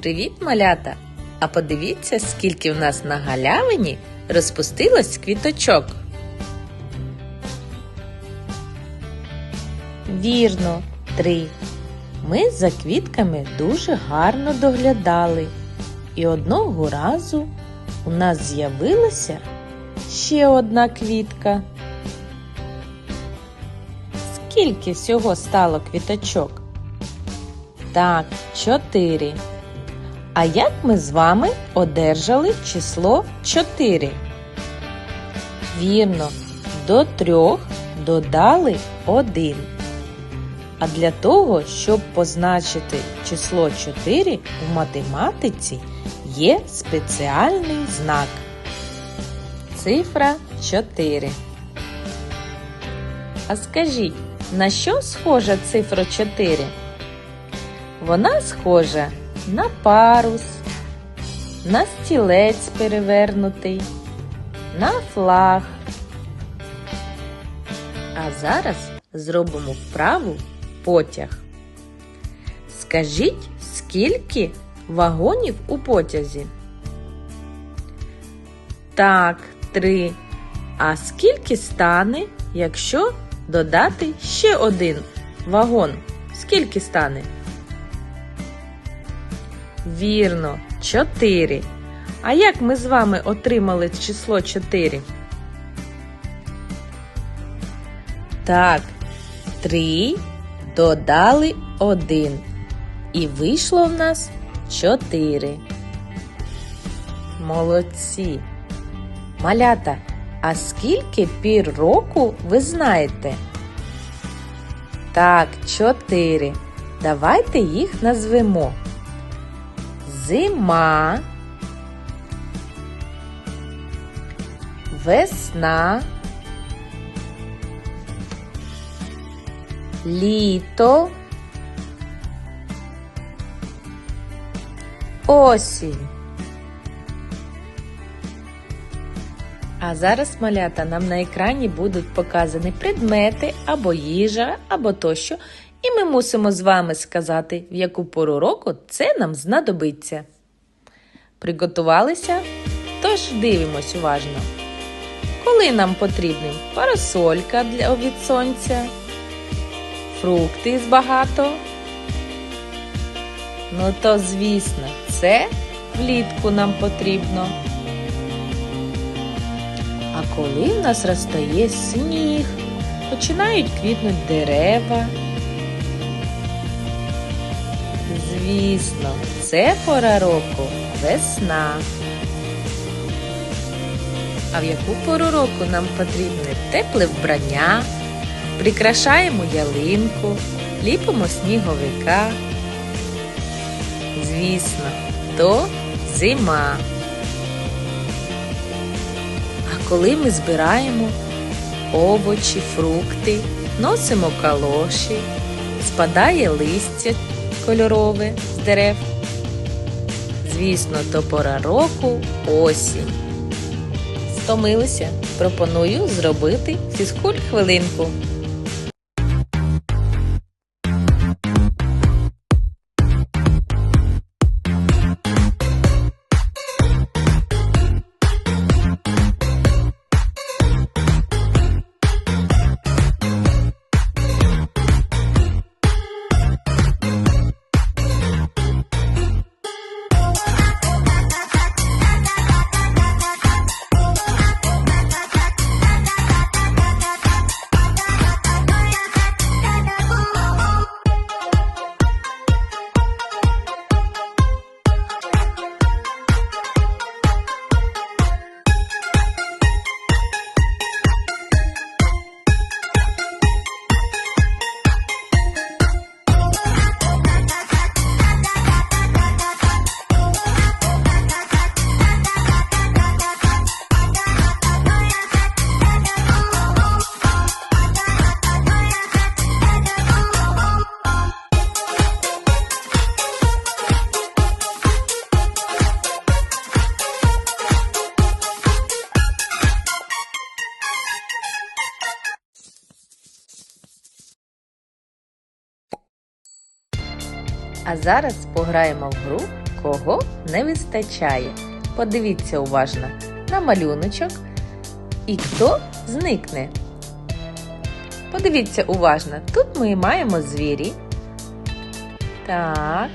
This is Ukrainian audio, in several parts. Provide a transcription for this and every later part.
Привіт, малята! А подивіться, скільки в нас на галявині розпустилось квіточок. Вірно, три. Ми за квітками дуже гарно доглядали. І одного разу у нас з'явилася ще одна квітка. Скільки всього стало квіточок? Так, чотири. А як ми з вами одержали число 4? Вірно, до трьох додали 1. А для того, щоб позначити число 4 у математиці є спеціальний знак. Цифра 4. А скажіть, на що схожа цифра 4? Вона схожа на парус, на стілець перевернутий, на флаг. А зараз зробимо вправу потяг. Скажіть, скільки вагонів у потязі? Так, три. А скільки стане, якщо додати ще один вагон? Скільки стане? Вірно, 4. А як ми з вами отримали число 4? Так, 3 додали 1. І вийшло в нас 4. Молодці. Малята, а скільки пір року ви знаєте? Так, 4. Давайте їх назвемо зима, весна, літо, осінь. А зараз, малята, нам на екрані будуть показані предмети або їжа, або тощо, і ми мусимо з вами сказати, в яку пору року це нам знадобиться. Приготувалися? Тож дивимось уважно. Коли нам потрібні парасолька для від сонця, фрукти багато. Ну то, звісно, це влітку нам потрібно. А коли в нас розтає сніг, починають квітнути дерева. Звісно, це пора року весна. А в яку пору року нам потрібне тепле вбрання, прикрашаємо ялинку, ліпимо сніговика. Звісно, то зима. А коли ми збираємо овочі, фрукти, носимо калоші, спадає листя кольорове з дерев. Звісно, то пора року осінь. Стомилися? Пропоную зробити фізкульт хвилинку. А зараз пограємо в гру Кого не вистачає? Подивіться уважно на малюночок і хто зникне. Подивіться уважно, тут ми маємо звірі. Так.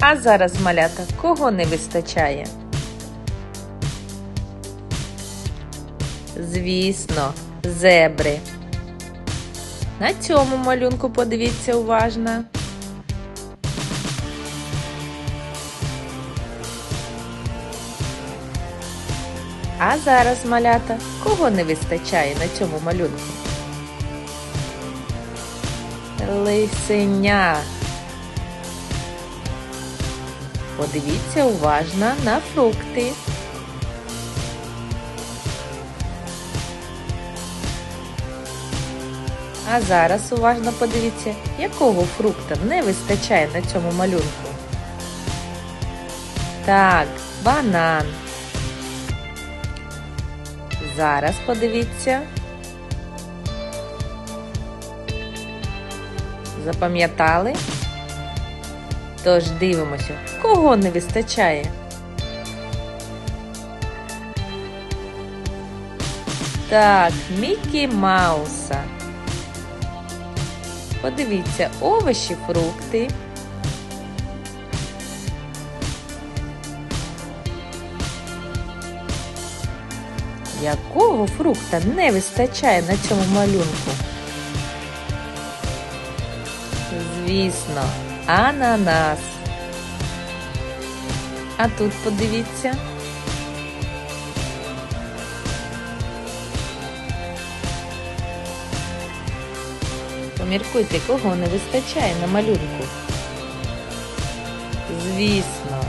А зараз малята кого не вистачає? Звісно, зебри. На цьому малюнку подивіться уважно. А зараз малята кого не вистачає на цьому малюнку? Лисеня. Подивіться уважно на фрукти. А зараз уважно подивіться, якого фрукта не вистачає на цьому малюнку. Так, банан. Зараз подивіться. Запам'ятали? Тож дивимося, кого не вистачає. Так, Мікі Мауса. Подивіться, овочі, фрукти. Якого фрукта не вистачає на цьому малюнку? Звісно, ананас. А тут подивіться. Поміркуйте, кого не вистачає на малюнку. Звісно,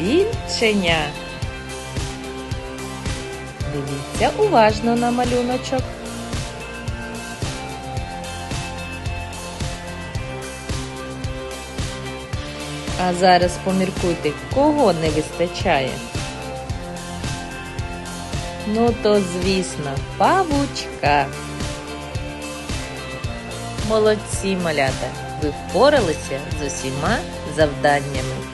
більченя. Дивіться уважно на малюночок. А зараз поміркуйте, кого не вистачає. Ну, то, звісно, павучка. Молодці малята! Ви впоралися з усіма завданнями.